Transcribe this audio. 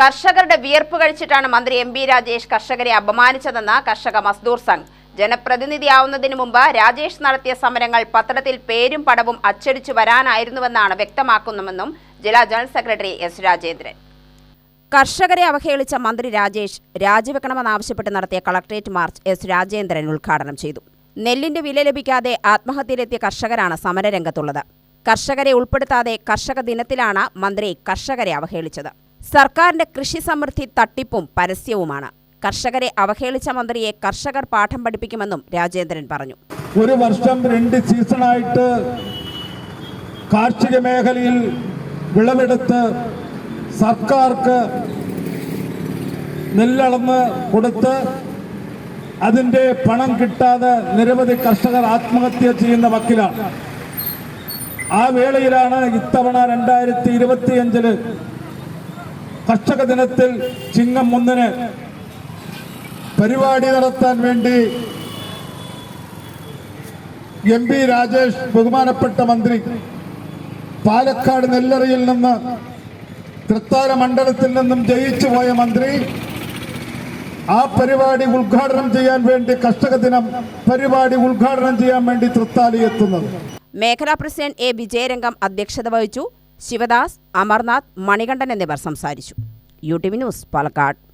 കർഷകരുടെ വിയർപ്പ് കഴിച്ചിട്ടാണ് മന്ത്രി എം ബി രാജേഷ് കർഷകരെ അപമാനിച്ചതെന്ന് കർഷക മസ്ദൂർ സംഘ്. ജനപ്രതിനിധിയാവുന്നതിനു മുമ്പ് രാജേഷ് നടത്തിയ സമരങ്ങൾ പത്രത്തിൽ പേരും പടവും അച്ചടിച്ചു വരാനായിരുന്നുവെന്നാണ് വ്യക്തമാക്കുന്നതെന്നും ജില്ലാ ജനറൽ സെക്രട്ടറി എസ് രാജേന്ദ്രൻ. കർഷകരെ അവഹേളിച്ച മന്ത്രി രാജേഷ് രാജിവെക്കണമെന്നാവശ്യപ്പെട്ട് നടത്തിയ കളക്ടറേറ്റ് മാർച്ച് എസ് രാജേന്ദ്രൻ ഉദ്ഘാടനം ചെയ്തു. നെല്ലിന്റെ വില ലഭിക്കാതെ ആത്മഹത്യയിലെത്തിയ കർഷകരാണ് സമരരംഗത്തുള്ളത്. കർഷകരെ ഉൾപ്പെടുത്താതെ കർഷക ദിനത്തിലാണ് മന്ത്രി കർഷകരെ അവഹേളിച്ചത്. സർക്കാരിന്റെ കൃഷി സമൃദ്ധി തട്ടിപ്പും പരസ്യവുമാണ്. കർഷകരെ അവഹേളിച്ച മന്ത്രിയെ കർഷകർ പാഠം പഠിപ്പിക്കുമെന്നും രാജേന്ദ്രൻ പറഞ്ഞു. ഒരു വർഷം രണ്ട് സീസണായിട്ട് കാർഷിക മേഖലയിൽ വിളവെടുത്ത് സർക്കാർക്ക് നെല്ലളന്ന് കൊടുത്ത് അതിന്റെ പണം കിട്ടാതെ നിരവധി കർഷകർ ആത്മഹത്യ ചെയ്യുന്ന വക്കിലാണ്. ആ വേളയിലാണ് ഇത്തവണ രണ്ടായിരത്തി ഇരുപത്തിയഞ്ചിൽ കർഷക ദിനത്തിൽ ചിങ്ങം ഒന്നിന് പരിപാടി നടത്താൻ വേണ്ടി എം പി രാജേഷ് ബഹുമാനപ്പെട്ട മന്ത്രി പാലക്കാട് നെല്ലറയിൽ നിന്ന് തൃത്താല മണ്ഡലത്തിൽ നിന്നും ജയിച്ചു പോയ മന്ത്രി ആ പരിപാടി ഉദ്ഘാടനം ചെയ്യാൻ വേണ്ടി കർഷക ദിനം പരിപാടി ഉദ്ഘാടനം ചെയ്യാൻ വേണ്ടി തൃത്താലി എത്തുന്നത്. മേഖലാ പ്രസിഡന്റ് എ. വിജയരംഗം അധ്യക്ഷത വഹിച്ചു. ശിവദാസ് അമർനാഥ് മണികണ്ഠൻ എന്നിവർ സംസാരിച്ചു. U T V news Palakkad.